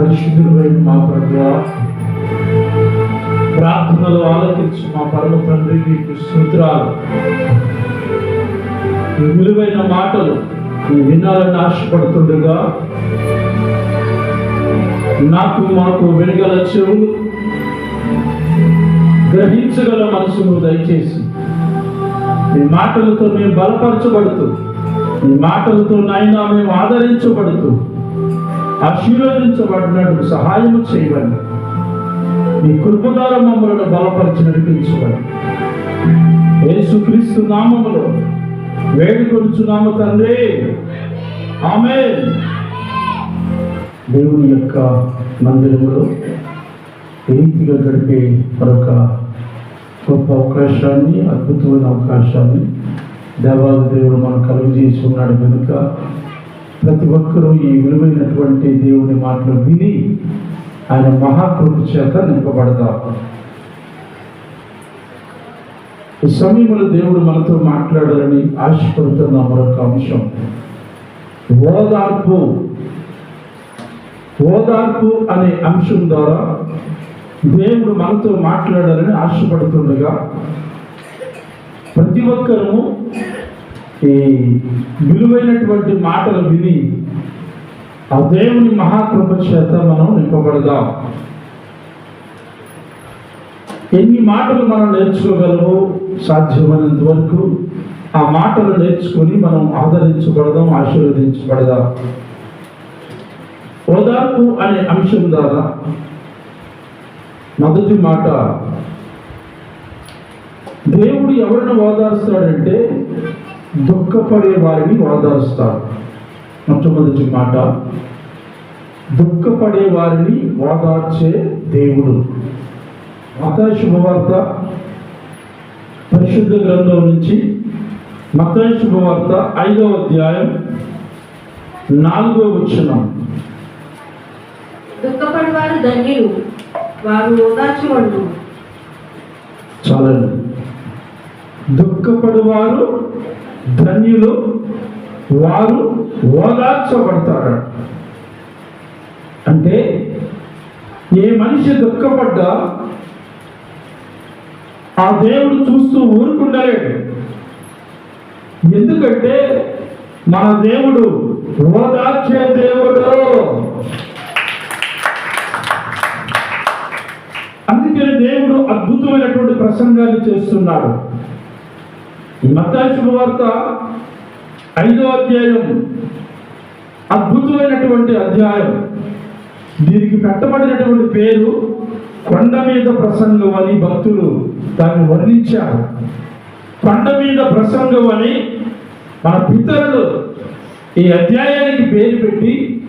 పరిశుద్ధుడైన మా ప్రభు ప్రార్థనలు ఆలోచించి మా పరమ తండ్రి మీకు సూత్రాలు విలువైన మాటలు వినాలని ఆశపడుతుండగా నాకు మాకు వినగల చెవులు గ్రహించగల మనసును దయచేసి మీ మాటలతో మేము బలపరచబడుతూ మీ మాటలతో నాయన మేము ఆదరించబడుతూ ఆశీర్వదించబడినట్టు సహాయం చేయమని. మీ కృపదార మమ్మలను బలపరిచి నడిపించమని యేసుక్రీస్తు నామములో వేడుకొనుచున్నామ తండ్రి. ఆమె దేవుని యొక్క మందిరంలో రీతిగా గడిపే మరొక గొప్ప అవకాశాన్ని అద్భుతమైన అవకాశాన్ని దేవాది దేవుడు మనకు కలుగజేసి ఉన్నాడు కనుక ప్రతి ఒక్కరూ ఈ విలువైనటువంటి దేవుని మాటలు విని ఆయన మహాకృప చేత నింపబడతారు. ఈ సమయంలో దేవుడు మనతో మాట్లాడాలని ఆశపడుతున్న మరొక అంశం. ఓదార్పు. ఓదార్పు అనే అంశం ద్వారా దేవుడు మనతో మాట్లాడాలని ఆశపడుతుండగా ప్రతి ఒక్కరూ ఈ విలువైనటువంటి మాటలు విని ఆ దేవుని మహాకృప చేత మనం నింపబడదాం. ఎన్ని మాటలు మనం నేర్చుకోగలమో సాధ్యమైనంత వరకు ఆ మాటలు నేర్చుకొని మనం ఆదరించబడదాం ఆశీర్వదించబడదాం. ఓదార్పు అనే అంశం ద్వారా మొదటి మాట దేవుడు ఎవరిని ఓదార్స్తాడంటే దుఃఖపడే వారిని ఓదారుస్తాడు మొట్టమొదటి మాట దుఃఖపడే వారిని ఓదార్చే దేవుడు. మతాయి శుభవార్త పరిశుద్ధ గ్రంథం నుంచి మతాయి శుభవార్త ఐదవ అధ్యాయం నాలుగో వచనం. దుఃఖపడి వారు ధన్యులు వారు చాలండి. దుఃఖపడువారు ధన్యులు. వారు ఓదార్చబడతారు. అంటే ఏ మనిషి దుఃఖపడ్డా ఆ దేవుడు చూస్తూ ఊరుకుండలేడు. ఎందుకంటే మన దేవుడు ఓదార్చే దేవుడు. అందుకని దేవుడు అద్భుతమైనటువంటి ప్రసంగాలు చేస్తున్నాడు. మత్తాయి శుభవార్త ఐదో అధ్యాయం అద్భుతమైనటువంటి అధ్యాయం. దీనికి పెట్టబడినటువంటి పేరు కొండ మీద ప్రసంగం అని భక్తులు దాన్ని వర్ణించారు. కొండ మీద ప్రసంగం అని మన పితరులు ఈ అధ్యాయానికి పేరు పెట్టి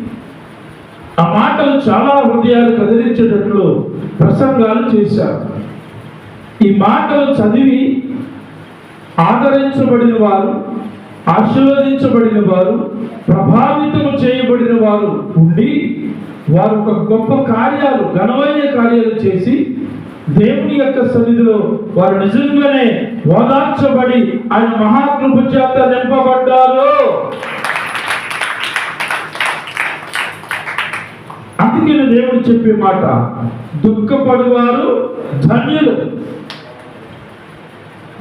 ఆ మాటలు చాలా హృదయాలు కదిలించేటట్లు ప్రసంగాలు చేశారు. ఈ మాటలు చదివి ఆదరించబడిన వారు ఆశీర్వదించబడిన వారు ప్రభావితం చేయబడిన వారు ఉండి వారు ఒక గొప్ప కార్యాలు ఘనమైన కార్యాలు చేసి దేవుని యొక్క సన్నిధిలో వారు నిజంగానే ఓదార్చబడి ఆయన మహాకృప చేత నింపబడ్డారు. అందుకని దేవుడు చెప్పే మాట దుఃఖపడువారు ధన్యులు.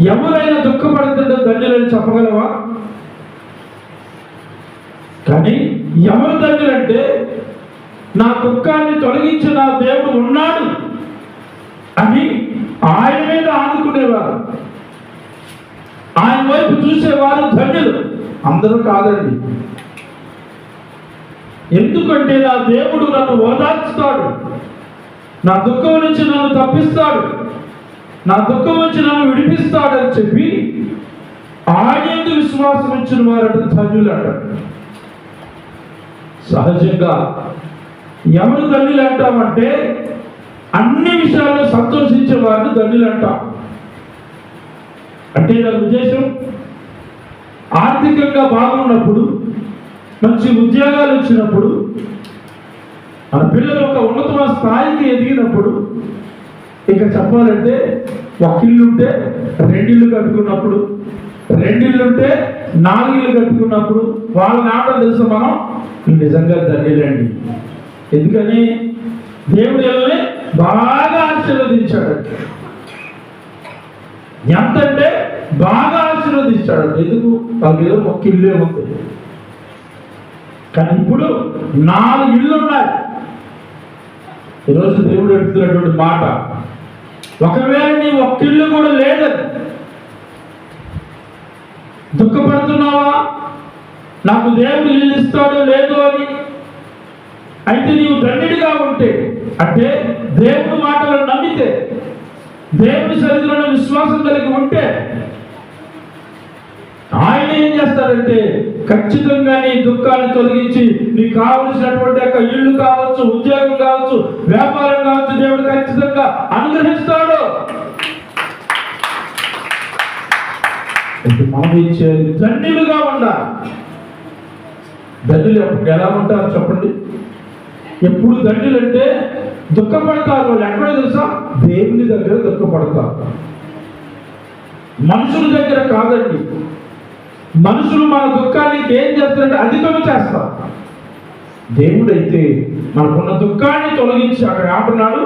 ఎవరైనా దుఃఖపడుతుంటే ధన్యులని చెప్పగలవా? కానీ ఎవరు ధన్యులంటే నా దుఃఖాన్ని తొలగించిన నా దేవుడు ఉన్నాడు అని ఆయన మీద ఆదుకునేవారు ఆయన వైపు చూసేవారు ధన్యులు. అందరూ కాదండి. ఎందుకంటే నా దేవుడు నన్ను ఓదార్చుతాడు. నా దుఃఖం నుంచి నన్ను తప్పిస్తాడు. నా దుఃఖం నుంచి నన్ను విడిపిస్తాడని చెప్పి ఆయన విశ్వాసం ఇచ్చిన వారట ధన్యులట. సహజంగా ఎవరు ధన్యులు అంటామంటే అన్ని విషయాల్లో సంతోషించే వారిని ధన్యులు అంటాం. అంటే దాని ఉద్దేశం ఆర్థికంగా బాగున్నప్పుడు మంచి ఉద్యోగాలు వచ్చినప్పుడు మన పిల్లలు ఒక ఉన్నతమైన స్థాయికి ఎదిగినప్పుడు ఇక చెప్పాలంటే ఒక ఇల్లు ఉంటే రెండిల్లు కట్టుకున్నప్పుడు రెండిల్లుంటే నాలుగిల్లు కట్టుకున్నప్పుడు వాళ్ళ నాట తెలుసు మనం? నిజంగా ధన్యులండి ఎందుకని? దేవుడు వెళ్ళని బాగా ఆశీర్వదించాడు ఎంతంటే బాగా ఆశీర్వదించాడు ఎందుకు? వాళ్ళకి ఏదో ఒక ఇల్లే ఉంది. కానీ ఇప్పుడు నాలుగు ఇళ్ళు ఉన్నాయి. ఈరోజు దేవుడు ఎడుతున్నటువంటి మాట ఒకవేళ నీ ఒక్క కూడా లేదు. దుఃఖపడుతున్నావా? నాకు దేవుడు ఇల్లు ఇస్తాడో లేదో అని. అయితే నీవు దండిగా ఉంటే అంటే దేవుడు మాటలను నమ్మితే దేవుడి శరీరంలో విశ్వాసం కలిగి ఉంటే ఆయన ఏం చేస్తారంటే ఖచ్చితంగా నీ దుఃఖాన్ని తొలగించి నీకు కావలసినటువంటి యొక్క ఇల్లు కావచ్చు ఉద్యోగం కావచ్చు వ్యాపారం కావచ్చు దేవుడు ఖచ్చితంగా అనుగ్రహిస్తాడు. ఇప్పుడు మనం ఏం ధన్యులుగా ఉండాలి. ధన్యులు ఎలా ఉంటారు చెప్పండి? ఎప్పుడు దండులు అంటే దుఃఖపడతారు. వాళ్ళు ఎక్కడ తెలుసా? దేవుని దగ్గర దుఃఖపడతారు. మనుషుల దగ్గర కాదండి. మనుషులు మన దుఃఖానికి ఏం చేస్తారంటే అధికం చేస్తారు. దేవుడైతే మనకున్న దుఃఖాన్ని తొలగించి అక్కడ ఆపున్నాడు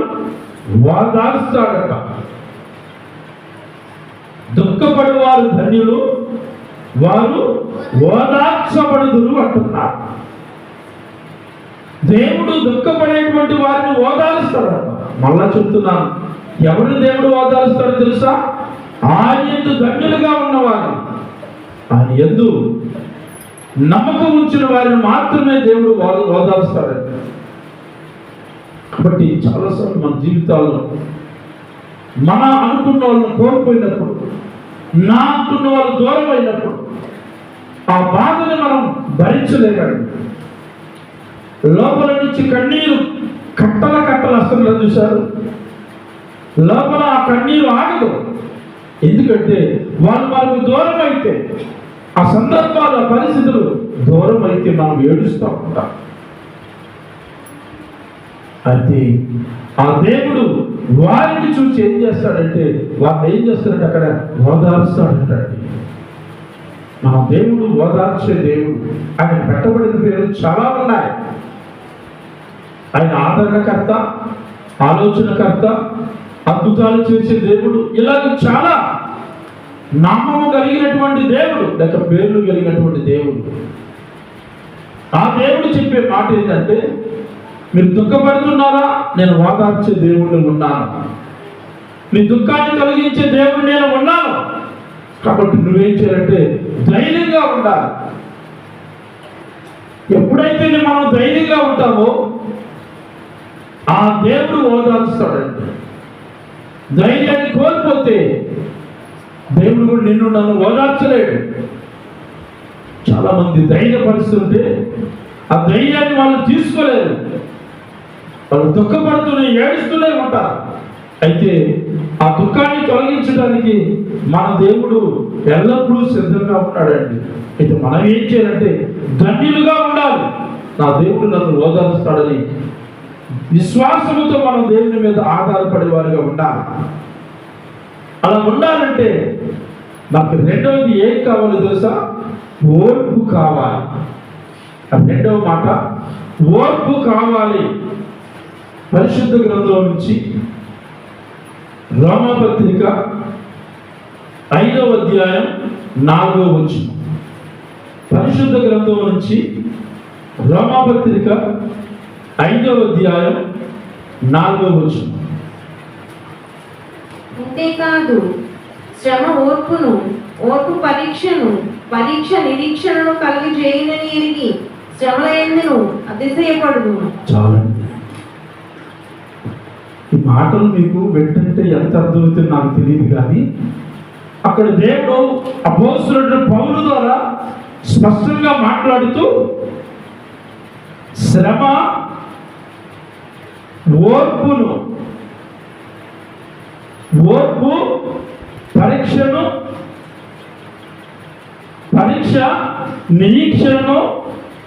వాదారుస్తాడట. దుఃఖపడి వారు ధన్యులు వారు ఓదార్చబడుదురు అంటున్నారు. దేవుడు దుఃఖపడేటువంటి వారిని ఓదారుస్తాడట. మళ్ళా చెప్తున్నాను ఎవరు దేవుడు ఓదారుస్తాడో తెలుసా? ఆయన ధన్యులుగా ఉన్నవారు. ఆయన ఎందు నమ్మకం ఉంచిన వారిని మాత్రమే దేవుడు ఓద- ఓదారుస్తాడంట. కాబట్టి చాలాసార్లు మన జీవితాల్లో మన అనుకున్న వాళ్ళని కోల్పోయినప్పుడు నా అనుకున్న వాళ్ళు దూరం అయినప్పుడు ఆ బాధను మనం భరించలేకండి లోపల నుంచి కన్నీరు కట్టల కట్టలు వస్తున్నారు చూశారు. లోపల ఆ కన్నీరు ఆగదు. ఎందుకంటే వాళ్ళు మనకు దూరం అయితే ఆ సందర్భాలు ఆ పరిస్థితులు దూరం అయితే మనం ఏడుస్తూ ఉంటాం. అయితే ఆ దేవుడు వారిని చూసి ఏం చేస్తాడంటే వారిని ఏం చేస్తాడంటే అక్కడ ఓదార్స్తాడంటాడు మన దేవుడు ఓదార్చే దేవుడు. ఆయన పెట్టబడిన పేరు చాలా ఉన్నాయి. ఆయన ఆదరణకర్త ఆలోచనకర్త అద్భుతాలు చేసే దేవుడు. ఇలాగ చాలా నామము కలిగినటువంటి దేవుడు లేక పేర్లు కలిగినటువంటి దేవుడు. ఆ దేవుడు చెప్పే మాట ఏంటంటే మీరు దుఃఖపడుతున్నారా? నేను ఓదార్చే దేవుడిని ఉన్నాను. మీ దుఃఖాన్ని కలిగించే దేవుడు నేను ఉన్నాను. కాబట్టి నువ్వేం చేయాలంటే ధైర్యంగా ఉండాలి. ఎప్పుడైతే మనం ధైర్యంగా ఉంటామో ఆ దేవుడు ఓదారుస్తాడండి ధైర్యాన్ని కోల్పోతే దేవుడు కూడా నిన్ను నన్ను ఓదార్చలేడు. చాలామంది ధైర్యపరుస్తుంటే ఆ ధైర్యాన్ని వాళ్ళు తీసుకోలేరు. వాళ్ళు దుఃఖపడుతూనే ఏడుస్తూనే ఉంటారు. అయితే ఆ దుఃఖాన్ని తొలగించడానికి మన దేవుడు ఎల్లప్పుడూ సిద్ధంగా ఉన్నాడండి. అయితే మనం ఏం చేయాలంటే ధన్యులుగా ఉండాలి. నా దేవుడు నన్ను ఓదారుస్తాడని విశ్వాసముతో మనం దేవుని మీద ఆధారపడే వారిగా ఉండాలి. అలా ఉండాలంటే నాకు రెండవది ఏం కావాలో తెలుసా? ఓర్పు కావాలి. ఆ రెండవ మాట ఓర్పు కావాలి. పరిశుద్ధ గ్రంథం నుంచి రోమపత్రిక ఐదవ అధ్యాయం నాలుగవ వచ్చిన పరిశుద్ధ గ్రంథం నుంచి రోమాపత్రిక ఐదవ అధ్యాయం నాలుగవ వచ్చిన అంతేకాదు శ్రమ ఓర్పును ఓర్పు పరీక్షను పరీక్ష నిరీక్షణను కలిగి చేయనని ఎరిగి శ్రమల ఎందును అతిశయపడును చాలండి. ఈ మాటలు మీకు వెంటంటే ఎంత అర్థమవుతుందో నాకు తెలియదు కానీ అక్కడ దేవుడు అపోస్తుడు పౌరు ద్వారా స్పష్టంగా మాట్లాడుతూ శ్రమ ఓర్పును ఓర్పు పరీక్షను పరీక్ష నిరీక్షణను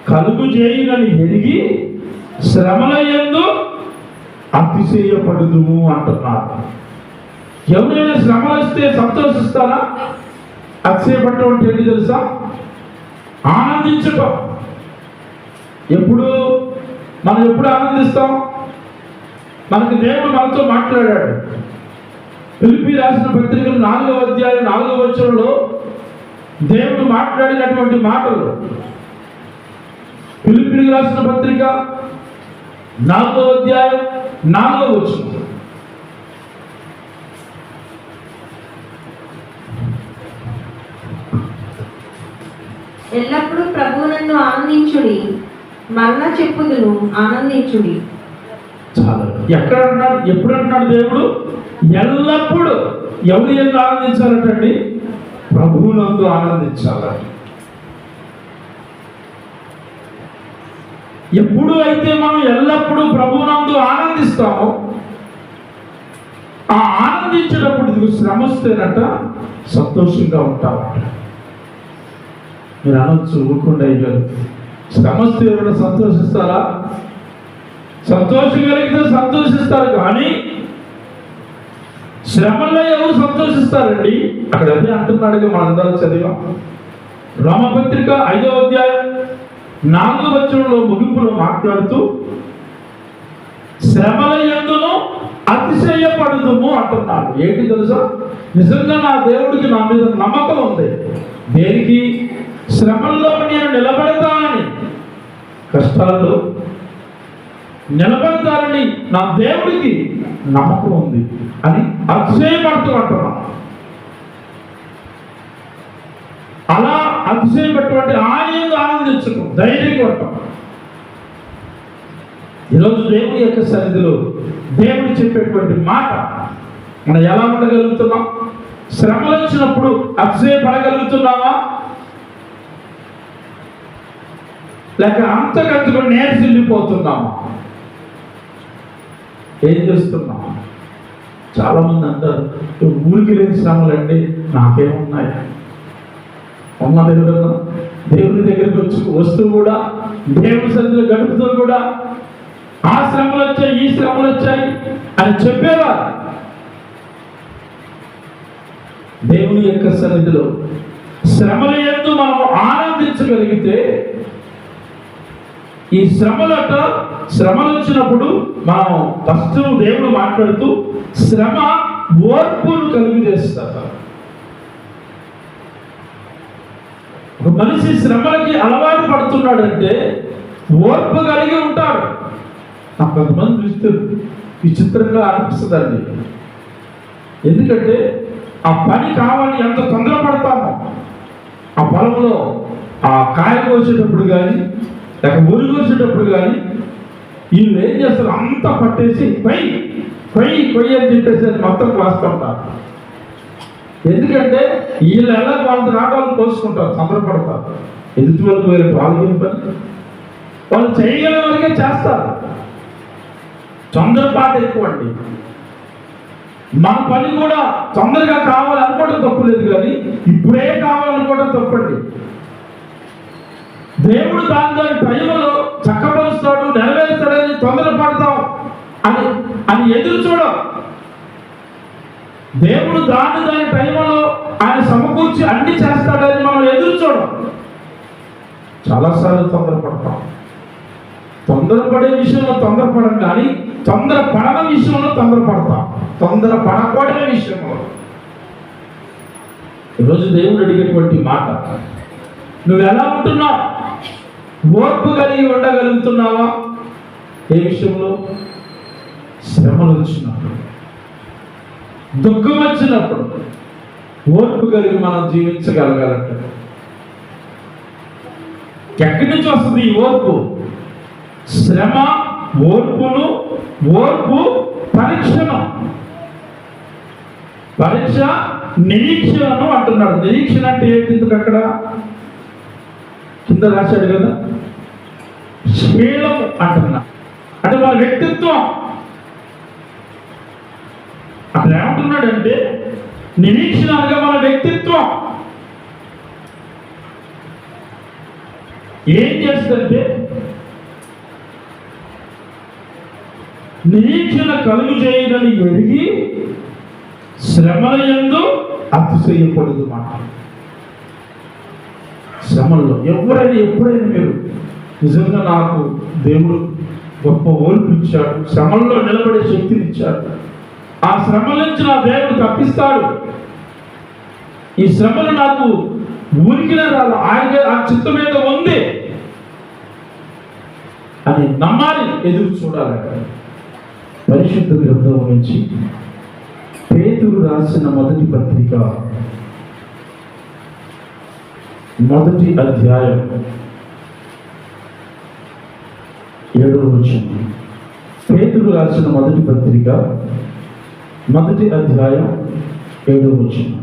కలుగు చేయునని ఎరిగి శ్రమల ఎందు అతిశయపడుదుము అంటున్నారు. ఎవరైనా శ్రమ వస్తే సంతోషిస్తారా? అతిశయపడటం అంటే ఏంటి తెలుసా? ఆనందించటం. ఎప్పుడు మనం ఎప్పుడు ఆనందిస్తాం? మనకి దేవుడు మనతో మాట్లాడాడు. పిలిపి రాసిన పత్రికలు నాలుగవ అధ్యాయం నాలుగవ వచనంలో దేవుడు మాట్లాడినటువంటి మాటలు. పిలిపికి రాసిన పత్రిక నాలుగవ అధ్యాయం నాలుగవ వచనం. ఎల్లప్పుడూ ప్రభువునందు ఆనందించుడి మరణ చెప్పుదును ఆనందించుడి. చాలా ఎక్కడ అంటున్నాడు ఎప్పుడు అంటున్నాడు దేవుడు? ఎల్లప్పుడూ ఎవరు ఎందుకు ఆనందించాలంటండి? ప్రభువునందు ఆనందించాలి. ఎప్పుడు అయితే మనం ఎల్లప్పుడూ ప్రభువునందు ఆనందిస్తామో ఆ ఆనందించేటప్పుడు ఇదిగో శ్రమ వస్తేనట సంతోషంగా ఉంటామట. మీరు అనొచ్చు ఊరుకుండా అయ్యారు శ్రమ వస్తే ఎవరైనా సంతోషిస్తారా? సంతోషం కలిగితే సంతోషిస్తారు కానీ శ్రమల్లో ఎవరు సంతోషిస్తారండి? అక్కడ అదే అంటున్నాడుగా మనందరం చదివాం. రామపత్రిక ఐదో అధ్యాయం నాలుగో వచనంలో ముగింపులో మాట్లాడుతూ శ్రమల ఎందును అతిశయపడుదుము అంటున్నాడు. ఏంటి తెలుసా? నిజంగా నా దేవుడికి నా మీద నమ్మకం ఉంది. దేనికి? శ్రమల్లో నేను నిలబడతానని. కష్టాల్లో నిలబడతారని నా దేవుడికి నమ్మకం ఉంది అని అతిశయపడుతూ అంటున్నాను అలా అతిశయపటువంటి ఆయన ఆనందించడం ధైర్యం కొట్టడం ఈరోజు దేవుని యొక్క సన్నిధిలో దేవుడు చెప్పేటువంటి మాట మనం ఎలా ఉండగలుగుతున్నాం? శ్రమలు వచ్చినప్పుడు అతిశయపడగలుగుతున్నావా? లేక అంతకంతకు నేర్చిల్లిపోతున్నామా ఏం చేస్తున్నాం చాలామంది అంటారు ఊరికి లేని శ్రమలండి నాకేమున్నాయి ఉన్న దేవుడన్నా దేవుని దగ్గరికి వచ్చి వస్తూ కూడా దేవుని సన్నిధిలో గడుపుతూ కూడా ఆ శ్రమలు వచ్చాయి ఈ శ్రమలు వచ్చాయి అని చెప్పేవారు. దేవుని యొక్క సన్నిధిలో శ్రమల ఎందు మనం ఆనందించగలిగితే ఈ శ్రమలట శ్రమలు వచ్చినప్పుడు మనం ఫస్ట్ దేవుడు మాట్లాడుతూ శ్రమ ఓర్పును కలుగు చేస్తారు ఒక మనిషి శ్రమలకి అలవాటు పడుతున్నాడంటే ఓర్పు కలిగి ఉంటాడు. నాకు కొంతమంది చూస్తే విచిత్రంగా అనిపిస్తుందండి. ఎందుకంటే ఆ పని కావాలి ఎంత తొందరపడతామో ఆ పొలంలో ఆ కాయ కోసేటప్పుడు కానీ లేక మురి కానీ వీళ్ళు ఏం చేస్తారు? అంతా పట్టేసి పై పై పై అని చెప్పేసి మొత్తం కోస్తుంటారు ఎందుకంటే వీళ్ళు ఎలా వాళ్ళ రాగాలు కోసుకుంటారు తొందరపడతారు ఎదుటి వాళ్ళకి వేరే వాళ్ళకి పని? వాళ్ళు చేయగల వరకే చేస్తారు. తొందరపాటు ఎక్కువ అండి. మన పని కూడా తొందరగా కావాలనుకోవడం తప్పులేదు కానీ ఇప్పుడే కావాలనుకోవడం తప్పండి దేవుడు దాని దాని టైంలో చక్కపరుస్తాడు నెరవేరుస్తాడని తొందరపడతాం అని అని ఎదురు చూడం. దేవుడు దాని దాని టైంలో ఆయన సమకూర్చి అన్ని చేస్తాడని మనం ఎదురు చూడం. చాలాసార్లు తొందరపడతాం. తొందరపడే విషయంలో తొందరపడం కానీ తొందర పడన విషయంలో తొందరపడతాం. తొందర పడకూడని విషయంలో. ఈరోజు దేవుడు అడిగేటువంటి మాట నువ్వు ఎలా ఉంటున్నావు? ఓర్పు కలిగి ఉండగలుగుతున్నావా? ఏ విషయంలో? శ్రమలు వచ్చినప్పుడు. దుఃఖం వచ్చినప్పుడు. ఓర్పు కలిగి మనం జీవించగలగాలంటే. ఎక్కడి నుంచి వస్తుంది ఈ ఓర్పు? శ్రమ ఓర్పును ఓర్పు పరీక్షను. పరీక్ష నిరీక్షణను అంటున్నాడు నిరీక్షణ అంటే ఏంటి? అక్కడ? కింద రాశాడు కదా? శీలం అంటున్నా. అంటే వాళ్ళ వ్యక్తిత్వం. అక్కడ ఏమంటున్నాడంటే నిరీక్షణ అనగా మన వ్యక్తిత్వం. ఏం చేస్తుందంటే నిరీక్షణ కలుగు చేయడని ఎరిగి శ్రమల ఎందు అతిశయపడదు మాట శ్రమల్లో ఎవరైనా ఎప్పుడైనా మీరు నిజంగా నాకు దేవుడు గొప్ప ఓర్పు ఇచ్చాడు. శ్రమంలో నిలబడే శక్తిని ఇచ్చాడు. ఆ శ్రమల నుంచి నా దేవుడు తప్పిస్తాడు. ఈ శ్రమలు నాకు ఊరికిన రాదు. ఆయన ఆ చిత్తం మీద ఉంది అని నమ్మాలి ఎదురు చూడాలట పరిశుద్ధ గ్రంథం నుంచి పేతురు రాసిన మొదటి పత్రిక మొదటి అధ్యాయం. ఏడవ వచనం. పేతురు రాసిన మొదటి పత్రిక మొదటి అధ్యాయం ఏడవ వచనం.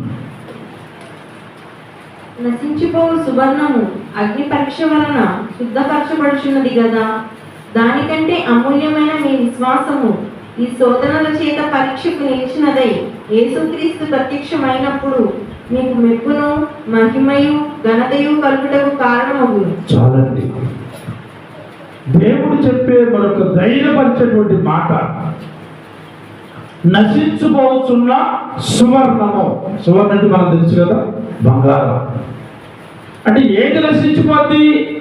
నశించిపోవు సువర్ణము అగ్ని పరీక్ష వలన శుద్ధపరచబడుచున్నది కదా దానికంటే అమూల్యమైన మీ విశ్వాసము ఈ శోధనల చేత పరీక్షకు నిలిచినదై యేసుక్రీస్తు ప్రత్యక్షమైనప్పుడు మీకు మెప్పును మహిమయు ఘనతయు కలుగుటకు కారణమగును. చాలండి. దేవుడు చెప్పే మరొక ధైర్యపరిచేటువంటి మాట. నశించుకోవచ్చున్న సువర్ణము. సువర్ణ అంటే మనకు తెలుసు కదా బంగారం. అంటే ఏది నశించిపోద్ది?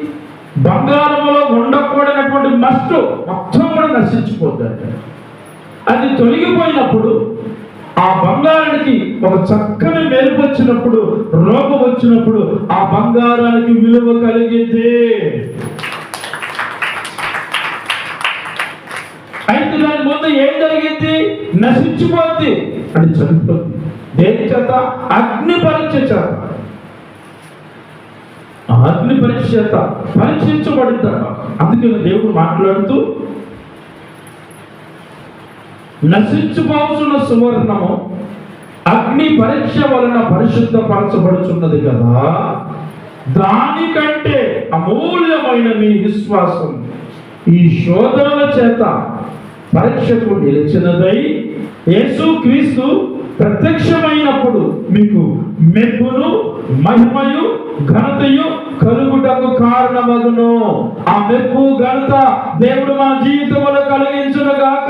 బంగారంలో ఉండకూడనటువంటి మస్టు మొత్తం కూడా నశించిపోద్ది అంటే. అది తొలగిపోయినప్పుడు ఆ బంగారానికి ఒక చక్కని మెరుపు వచ్చినప్పుడు రోగం వచ్చినప్పుడు ఆ బంగారానికి విలువ కలిగితే అయితే దాని ముందు ఏం జరిగింది? నశించిపోద్ది అని చనిపోతుంది దేని చేత? అగ్ని పరీక్ష చేత. అగ్ని పరీక్ష చేత పరీక్షించబడిందట అందుకని దేవుడు మాట్లాడుతూ నశించుకోవాల్సిన సువర్ణము అగ్ని పరీక్ష వలన పరిశుద్ధపరచబడుచున్నది కదా. దానికంటే అమూల్యమైన మీ విశ్వాసం ఈ శోధనల చేత పరీక్షకు నిలిచినదై యేసు క్రీస్తు ప్రత్యక్షమైనప్పుడు మీకు మెప్పును మహిమయు ఘనతయు కలుగుటకు కారణమగును. ఆ మెప్పు ఘనత దేవుడు మన జీవితంలో కలిగించును గాక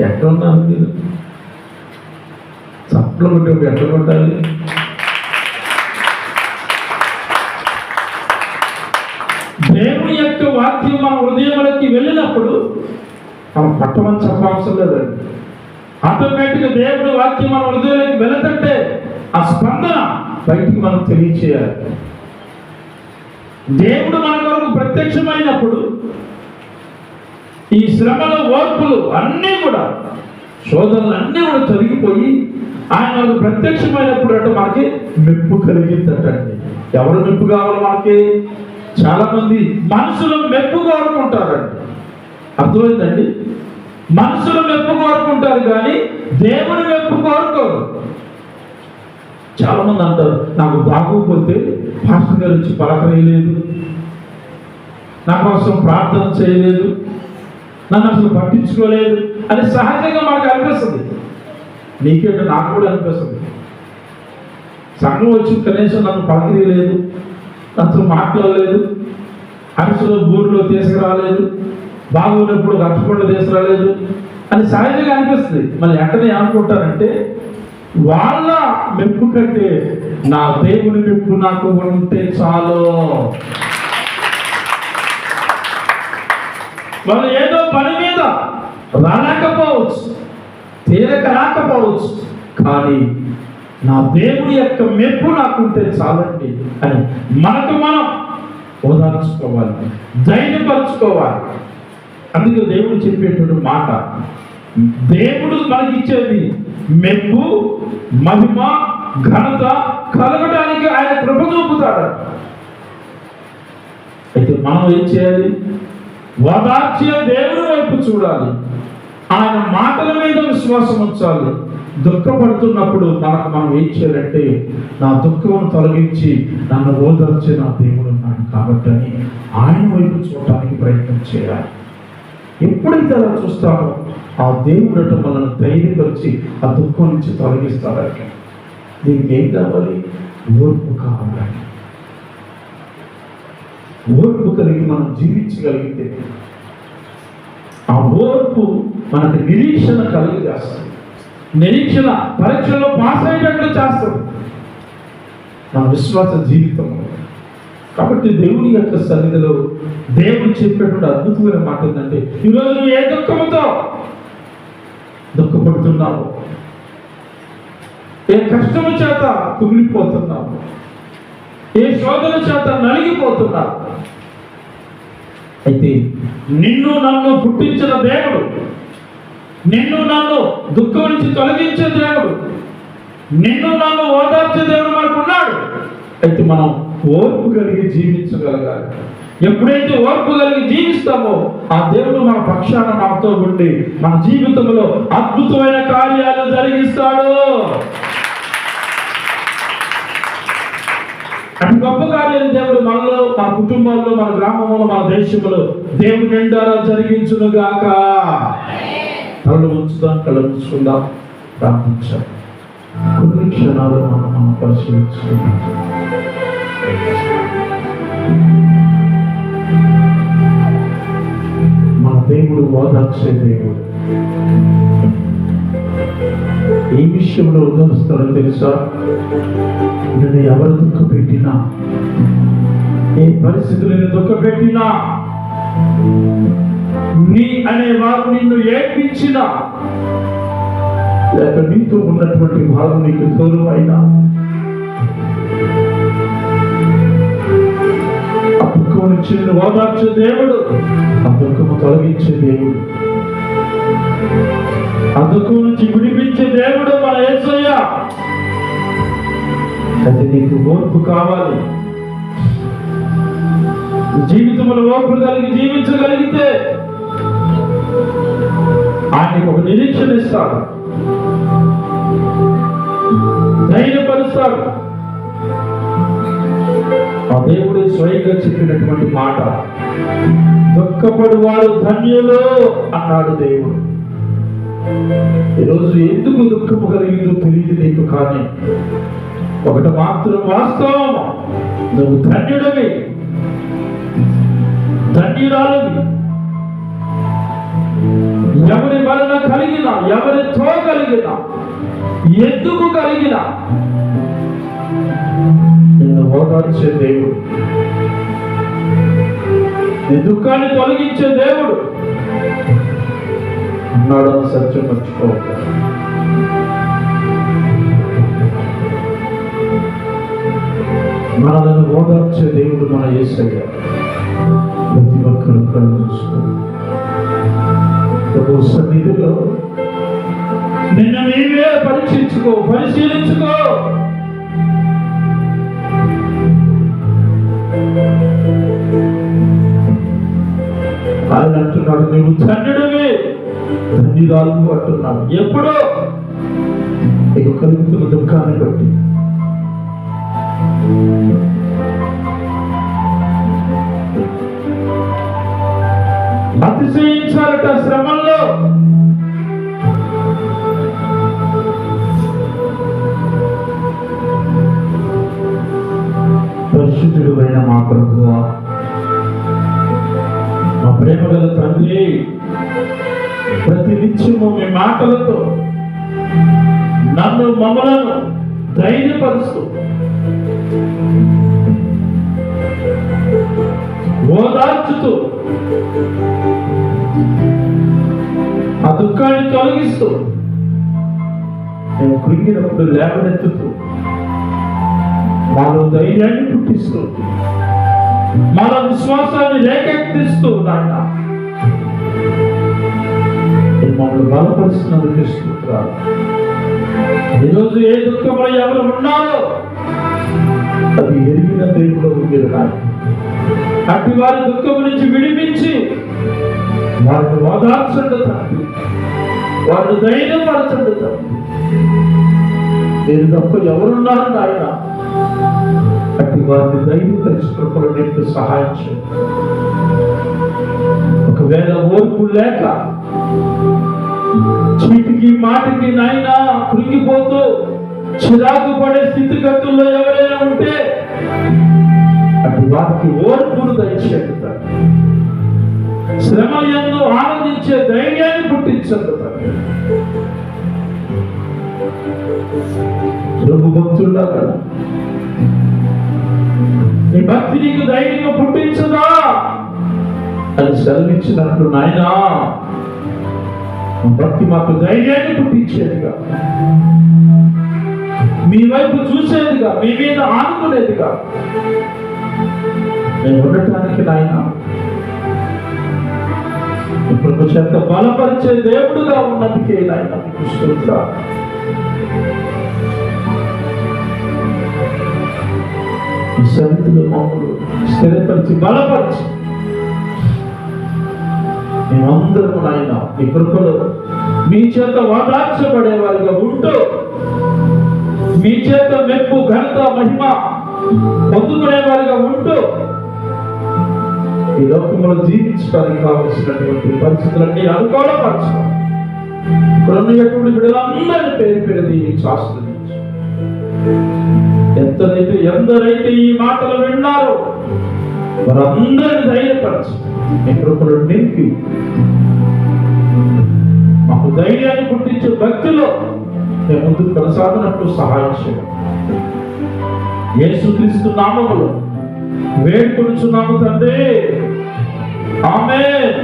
ఎక్కడ మీరు? చప్పలు కొట్టేప్పుడు ఎక్కడ కొట్టాలి? దేవుని యొక్క వాక్యం మన హృదయంలోకి వెళ్ళినప్పుడు మనం పట్టమని చెప్పవసరం లేదండి ఆటోమేటిక్గా దేవుడి వాక్యం మన హృదయంలోకి వెళతంటే ఆ స్పందన బయటికి మనం తెలియచేయాలి. దేవుడు మన కొరకు ప్రత్యక్షమైనప్పుడు ఈ శ్రమల ఓర్పులు అన్నీ కూడా శోధనలు అన్నీ కూడా తొలగిపోయి ఆయన మనకు ప్రత్యక్షమైనప్పుడు అంటే మనకి మెప్పు కలిగిందటండి. ఎవరు మెప్పు కావాలి మనకి? చాలా మంది మనసులో మెప్పు కోరుకుంటారండి అర్థమైందండి? మనసులో మెప్పు కోరుకుంటారు కానీ దేవుని మెప్పు కోరుకోరు. చాలా మంది అంటారు నాకు బాగోకపోతే పాస్టర్ గారు వచ్చి పలకరేయలేదు. నా కోసం ప్రార్థన చేయలేదు. నన్ను అసలు పట్టించుకోలేదు. అని సహజంగా మనకు అనిపిస్తుంది. నీకేంటో నాకు కూడా అనిపిస్తుంది. సంఘం వచ్చి కనీసం నన్ను పలకరియలేదు. అసలు మాట్లాడలేదు. అరసులో బూరిలో తీసుకురాలేదు. బాగున్నప్పుడు రచ్చకుండా తీసుకురాలేదు అని సహజంగా అనిపిస్తుంది. మళ్ళీ వెంటనే ఏమనుకుంటారంటే వాళ్ళ మెప్పు కంటే నా దేవుని మెప్పు నాకు ఉంటే చాలు. వాళ్ళు ఏదో పని మీద రాలేకపోవచ్చు తీరక రాకపోవచ్చు. కానీ నా దేవుడి యొక్క మెప్పు నాకుంటే చాలండి అని మనకు మనం ఓదార్చుకోవాలి ధైర్యపరచుకోవాలి. అందుకే దేవుడు చెప్పేటువంటి మాట దేవుడు మనకి ఇచ్చేది మెప్పు మహిమ ఘనత కలగడానికి ఆయన కృప చూపుతాడు. అయితే మనం ఏం చేయాలి? ఓదార్చే దేవుడి వైపు చూడాలి. ఆయన మాటల మీద విశ్వాసం ఉంచాలి. దుఃఖపడుతున్నప్పుడు మనకు మనం ఏం చేయాలంటే నా దుఃఖమును తొలగించి నన్ను ఓదార్చే నా దేవుడు ఉన్నాడు కాబట్టి అని ఆయన వైపు చూడటానికి ప్రయత్నం చేయాలి. ఎప్పుడైతే అలా చూస్తామో ఆ దేవుడు అటు మనల్ని ధైర్యపరిచి ఆ దుఃఖం నుంచి తొలగిస్తాడట దీనికి ఏం కావాలి? ఓర్పు కావాలి. ఓర్పు కలిగి మనం జీవించగలిగితే ఆ ఓర్పు మనకి నిరీక్షణ కలిగి చేస్తుంది. నిరీక్షణ పరీక్షలో పాస్ అయ్యేటట్లు చేస్తాం. మన విశ్వాస జీవితం. కాబట్టి దేవుని యొక్క సన్నిధిలో దేవుడు చెప్పేటువంటి అద్భుతమైన మాట ఏంటంటే ఈరోజు నువ్వు ఏ దుఃఖంతో దుఃఖపడుతున్నావు? ఏ కష్టము చేత కుమిలిపోతున్నావు? ఏ శోధన చేత నలిగిపోతున్నావు? అయితే నిన్ను నన్ను పుట్టించిన దేవుడు నిన్ను నన్ను దుఃఖం నుంచి తొలగించే దేవుడు. నిన్ను నన్ను ఓదార్చే దేవుడు మనకు ఉన్నాడు అయితే మనం ఓర్పు కలిగి జీవించగలగాలి. ఎప్పుడైతే ఓర్పు కలిగి జీవిస్తామో ఆ దేవుడు మన పక్షాన మనతో ఉండి మన జీవితంలో అద్భుతమైన కార్యాలు జరిగిస్తాడు. అటు గొప్ప కార్యాలు దేవుడు మనలో మన కుటుంబంలో మన గ్రామంలో మన దేశంలో దేవుడు నిండారా జరిగించును గాక కళ్ళు ఉంచుదాం కళ్ళు ఉంచుకుందాం ప్రార్థించాం కొన్ని క్షణాలు మనం మనం పరిశీలించుకుందాం మన దేవుడు ఓదార్చే దేవుడు. ఏ విషయంలో ఉదరిస్తారో తెలుసా? నేను ఎవరు దుఃఖ పెట్టినా? ఏ పరిస్థితులు నిన్ను దుఃఖ పెట్టినా? నీ అనే వారు నిన్ను ఏడ్పించిన లేక నీతో ఉన్నటువంటి వారు నీకు దూరం అయినా ఆ ఓదార్చే దేవుడు ఆ తొలగించే దేవుడు. అందుకు నుంచి విడిపించే దేవుడు మన ఏసయ్య అయితే నీకు ఓర్పు కావాలి. జీవితంలో ఓర్పు కలిగి జీవించగలిగితే ఆయనకు ఒక నిరీక్షణ ఇస్తాడు. ధైర్యపరుస్తాడు. ఆ దేవుడు స్వయంగా చెప్పినటువంటి మాట. దుఃఖపడు వారు ధన్యులు అన్నాడు దేవుడు. ఈరోజు ఎందుకు దుఃఖము కలిగిందో తెలియదు నీకు కానీ. ఒకటి మాత్రం వాస్తవం నువ్వు ధన్యుడవి. ధన్యురాలవి. ఎవరి వలన కలిగిన ఎవరితో కలిగిన ఎందుకు కలిగిన? నిన్ను ఓదార్చే దేవుడు. నీ దుఃఖాన్ని తొలగించే దేవుడు. ఉన్నాడని సత్యం మర్చిపో మనలను ఓదార్చే దేవుడు మన ఏసయ్య ప్రతి ఒక్కరు కలుగుతుంది ప్రభు సన్నిధిలో నిన్ను నీవే పరీక్షించుకో పరిశీలించుకో. ఆయన అంటున్నాడు నీవు ధన్యుడివి. ధన్యురాలు అంటున్నాడు ఎప్పుడో? ఇక కలుగుతున్న దుఃఖాన్ని బట్టి. జీవించాలట శ్రమంలో. పరిశుద్ధుడు అయిన మా ప్రభువా మా ప్రేమ గల తండ్రి ప్రతి నిత్యము మీ మాటలతో నన్ను మమ్మలను ధైర్యపరుస్తూ ఓదార్చుతూ ఆ దుఃఖాన్ని తొలగిస్తూ నేను కృంగినప్పుడు లేవనెత్తుతూ మాలో ధైర్యాన్ని పుట్టిస్తూ మన విశ్వాసాన్ని రేకెత్తిస్తూ నాయన. మమ్మల్ని బలపరుస్తున్నందుకు స్తోత్రాలు ఈరోజు ఏ దుఃఖంలో ఎవరు ఉన్నారో అది ఎరిగిన దేవుడు మీరు నాయన. అట్టి వారి దుఃఖం నుంచి విడిపించి వారిని ఓదార్చండు తండ్రి. వారిని ధైర్యపరచండు తండ్రి. నేను తప్ప ఎవరున్నారు నాయన? అట్టి వారిని ధైర్యపరిచినప్పుడు నీకు సహాయం చేయండి. ఒకవేళ ఓర్పు లేక చీటికి మాటికి నాయన కృంగిపోతూ చిరాకు పడే స్థితిగతుల్లో ఎవరైనా ఉంటే అటు వారికి ఓర్పును దయచేస్తారు శ్రమ ఎందు ఆనందించే ధైర్యాన్ని పుట్టించండి ప్రభు. భక్తుల్లా నీ భక్తి నీకు ధైర్యంగా పుట్టించదా? అని సెలవిచ్చినట్లు నాయనా. భక్తి మాకు ధైర్యాన్ని పుట్టించేదిగా. మీ వైపు చూసేదిగా మీ మీద ఆనుకునేదిగా. నేను ఉండటానికి నాయనా. ఇప్పుడు చెత్త బలపరిచే దేవుడుగా ఉన్నందుకే నాయన మీకు స్తోత్రాలు. సన్నిధిలో మమ్మల్ని స్థిరపరిచి బలపరిచి మేమందరము నాయన మీ కృపలో మీ చేత వాదార్చబడే వారిగా ఉంటూ మీ చేత మెప్పు ఘనత మహిమ పొందుకునే వారిగా ఉంటూ ఈ లోకంలో జీవించడానికి కావలసినటువంటి పరిస్థితులన్నీ అనుకూలపరచడం ఇక్కడ ఉన్నటువంటి బిడ్డలందరినీ పేరు పేరు దీవించి ఆశ్రయించు ఎంతనైతే ఎందరైతే ఈ మాటలు విన్నారో వారందరిని ధైర్యపరచు. మీ కృపలు నింపి. మాకు ధైర్యాన్ని పుట్టించే భక్తిలో మేము ముందుకు కొనసాగినట్లు సహాయం చేయండి. యేసుక్రీస్తు నామములో వేడుకొనుచున్నాము తండ్రి. ఆమేన్